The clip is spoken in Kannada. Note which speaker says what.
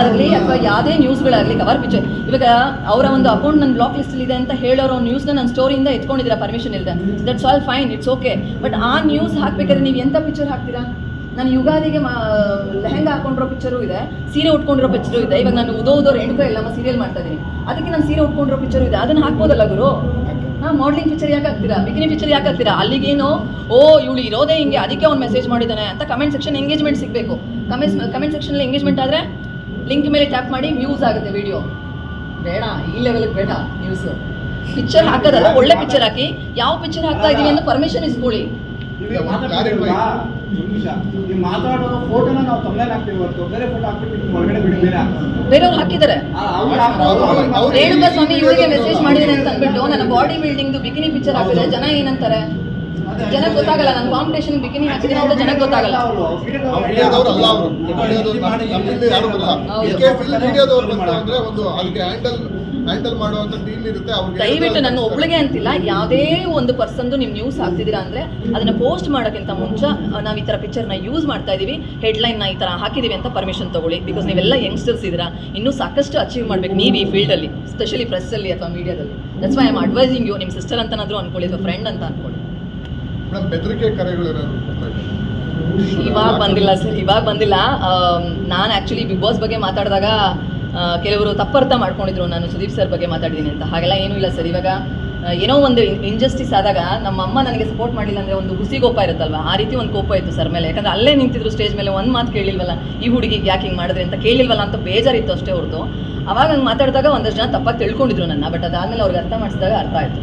Speaker 1: ಆಗಲಿ ಅಥವಾ ಯಾವುದೇ ನ್ಯೂಸ್ಗಳಾಗಲಿ ಕವರ್ ಪಿಕ್ಚರ್ ಇವಾಗ ಅವರ ಒಂದು ಅಕೌಂಟ್ ನನ್ನ ಬ್ಲಾಕ್ ಲಿಸ್ಟಲ್ಲಿ ಇದೆ ಅಂತ ಹೇಳೋರೋ ನ್ಯೂಸ್ನ ನನ್ನ ಸ್ಟೋರಿಯಿಂದ ಎತ್ಕೊಂಡಿದ್ದೀರಾ ಪರ್ಮಿಷನ್ ಇಲ್ಲದೆ that's all fine it's okay but ಆ ನ್ಯೂಸ್ ಹಾಕ್ಬೇಕಾದ್ರೆ ನೀವು ಎಂಥ ಪಿಕ್ಚರ್ ಹಾಕ್ತೀರಾ? ನಾನು ಯುಗಾದಿಗೆ ಮಾ, ಲೆಹಂಗಾ ಹಾಕೊಂಡಿರೋ ಪಿಕ್ಚರು ಇದೆ, ಸೀರೆ ಉಟ್ಕೊಂಡಿರೋ ಪಿಕ್ಚರು ಇದೆ. ಇವಾಗ ನಾನು ಉದೋ ಉದೋ ರೇಣುಕ ಇಲ್ಲಮ್ಮ ಸೀರಿಯಲ್ ಮಾಡ್ತಾ ಇದ್ದೀನಿ ಅದಕ್ಕೆ ನಾನು ಸೀರೆ ಉಟ್ಕೊಂಡಿರೋ ಪಿಕ್ಚರು ಇದೆ. ಅದನ್ನು ಹಾಕ್ಬೋದಲ್ಲ ಗುರು? ನಾ ಮಾಡ್ಲಿಂಗ್ ಪಿಕ್ಚರ್ ಯಾಕೆ ಹಾಕ್ತೀರಾ? ಬಿಕಿನಿ ಪಿಕ್ಚರ್ ಯಾಕೆ ಹಾಕ್ತೀರಾ? ಅಲ್ಲಿಗೇನು, ಓ, ಇವಳು ಇರೋದೇ ಹಿಂಗೆ, ಅದಕ್ಕೆ ಅವ್ನು ಮೆಸೇಜ್ ಮಾಡಿದ್ದಾನೆ ಅಂತ ಕಮೆಂಟ್ ಸೆಕ್ಷನ್ ಎಂಗೇಜ್ಮೆಂಟ್ ಸಿಗಬೇಕು. ಕಮೆಂಟ್ ಕಮೆಂಟ್ ಸೆಕ್ಷನಲ್ಲಿ ಎಂಗೇಜ್ಮೆಂಟ್ ಆದರೆ ಲಿಂಕ್ ಮೇಲೆ ಟ್ಯಾಪ್ ಮಾಡಿ ವ್ಯೂಸ್ ಆಗುತ್ತೆ ವಿಡಿಯೋ ಬೇಡ ಈ ಲೆವೆಲ್ಗೆ ಬೇಡ ನ್ಯೂಸ್ ಪಿಕ್ಚರ್ ಹಾಕೋದಲ್ಲ ಒಳ್ಳೆ ಪಿಕ್ಚರ್ ಹಾಕಿ. ಯಾವ ಪಿಕ್ಚರ್ ಹಾಕ್ತಾ ಇದೀವಿ ಅಂತ ಪರ್ಮಿಷನ್ ಇಸ್ಕೊಳ್ಳಿ.
Speaker 2: ಮಾತಾಡೋ ಫೋಟೋನ ನಾವು ತಮ್ಮಲ್ಲಿ ಹಾಕ್ತೀವಿ ಹೊರತು. ಬೇರೆ ಫೋಟೋ ಹಾಕ್ಬಿಟ್ಟು.
Speaker 1: ಬೇರೆಯವ್ರು ಹಾಕಿದ್ದಾರೆ. ರೇಣುಕಾ ಸ್ವಾಮಿ ಇವರಿಗೆ ಮೆಸೇಜ್ ಮಾಡಿದ್ರೆ ಅಂತ ಅಂದ್ಬಿಟ್ಟು ನನ್ನ ಬಾಡಿ ಬಿಲ್ಡಿಂಗ್ದು ಬಿಕಿನಿ ಪಿಕ್ಚರ್ ಹಾಕಿದ್ರೆ ಜನ ಏನಂತಾರೆ? ಜನಕ್ಕೆ ಗೊತ್ತಾಗಲ್ಲ ನಾನು ಕಾಂಪಿಟೇಷನ್ ಬಿಕಿನಿ ಹಾಕಿದ್ದೀನಿ ಅಂತ ಜನಕ್ಕೆ ಗೊತ್ತಾಗಲ್ಲ.
Speaker 3: ಅಲ್ಲ
Speaker 1: ದಯವಿಟ್ಟು ನನ್ನ ಒಬ್ಳಿಗೆ ಅಂತಿಲ್ಲ ಯಾವುದೇ ಒಂದು ಪರ್ಸನ್ದು ನಿಮ್ ನ್ಯೂಸ್ ಹಾಕ್ತಿದ್ದೀರಾ ಅಂದ್ರೆ ಅದನ್ನ ಪೋಸ್ಟ್ ಮಾಡೋಕ್ಕಿಂತ ಮುಂಚೆ ನಾವು ಈ ತರ ಪಿಕ್ಚರ್ನ ಯೂಸ್ ಮಾಡ್ತಾ ಇದೀವಿ ಹೆಡ್ಲೈನ್ನ ಈ ತರ ಹಾಕಿದೀವಿ ಅಂತ ಪರ್ಮಿಷನ್ ತಗೊಳ್ಳಿ. ಬಿಕಾಸ್ ನೀವೆಲ್ಲ ಯಂಗ್ಸ್ಟರ್ಸ್ ಇದ್ದೀರಾ ಇನ್ನೂ ಸಾಕಷ್ಟು ಅಚೀವ್ ಮಾಡ್ಬೇಕು ನೀವು ಈ ಫೀಲ್ಡಲ್ಲಿ ಸ್ಪೆಷಲಿ ಪ್ರೆಸ್ಸಲ್ಲಿ ಅಥವಾ ಮೀಡಿಯಾದಲ್ಲಿ that's why I'm advising you ನಿಮ್ಮ ಸಿಸ್ಟರ್ ಅಂತನಾದರೂ ಅನ್ಕೊಳ್ಳಿ ಅಥವಾ ಫ್ರೆಂಡ್ ಅಂತ ಅನ್ಕೊಳ್ಳಿ.
Speaker 3: ಮೇಡಮ್ ಬೆದರಿಕೆ ಕರೆಗಳು ಏನಾದ್ರು ಬರ್ತಾ ಇದೆಯಾ?
Speaker 1: ಇವಾಗ ಬಂದಿಲ್ಲ ಸರ್, ಇವಾಗ ಬಂದಿಲ್ಲ. ನಾನು ಆ್ಯಕ್ಚುಲಿ ಬಿಗ್ ಬಾಸ್ ಬಗ್ಗೆ ಮಾತಾಡಿದಾಗ ಕೆಲವರು ತಪ್ಪರ್ಥ ಮಾಡ್ಕೊಂಡಿದ್ರು ನಾನು ಸುದೀಪ್ ಸರ್ ಬಗ್ಗೆ ಮಾತಾಡಿದ್ದೀನಿ ಅಂತ. ಹಾಗೆಲ್ಲ ಏನೂ ಇಲ್ಲ ಸರ್. ಇವಾಗ ಏನೋ ಒಂದು ಇಂಜಸ್ಟಿಸ್ ಆದಾಗ ನಮ್ಮ ಅಮ್ಮ ನನಗೆ ಸಪೋರ್ಟ್ ಮಾಡಿಲ್ಲ ಅಂದರೆ ಒಂದು ಹುಸಿ ಕೋಪ ಇರುತ್ತಲ್ವ? ಆ ರೀತಿ ಒಂದು ಕೋಪ ಇತ್ತು ಸರ್ ಮೇಲೆ. ಯಾಕಂದ್ರೆ ಅಲ್ಲೇ ನಿಂತಿದ್ರು ಸ್ಟೇಜ್ ಮೇಲೆ ಒಂದು ಮಾತು ಕೇಳಿಲ್ವಲ್ಲ, ಈ ಹುಡುಗಿಗೆ ಯಾಕೆ ಹಿಂಗೆ ಮಾಡಿದ್ರೆ ಅಂತ ಕೇಳಿಲ್ವಲ್ಲ ಅಂತ ಬೇಜಾರಿತ್ತು ಅಷ್ಟೇ ಹೊರತು. ಅವಾಗ ಹಂಗೆ ಮಾತಾಡಿದಾಗ ಒಂದಷ್ಟು ಜನ ತಪ್ಪಾಗಿ ತಿಳ್ಕೊಂಡಿದ್ರು ನನ್ನ ಬಟ್ ಅದಾದಮೇಲೆ ಅವ್ರಿಗೆ ಅರ್ಥ ಮಾಡಿಸಿದಾಗ ಅರ್ಥ ಆಯಿತು.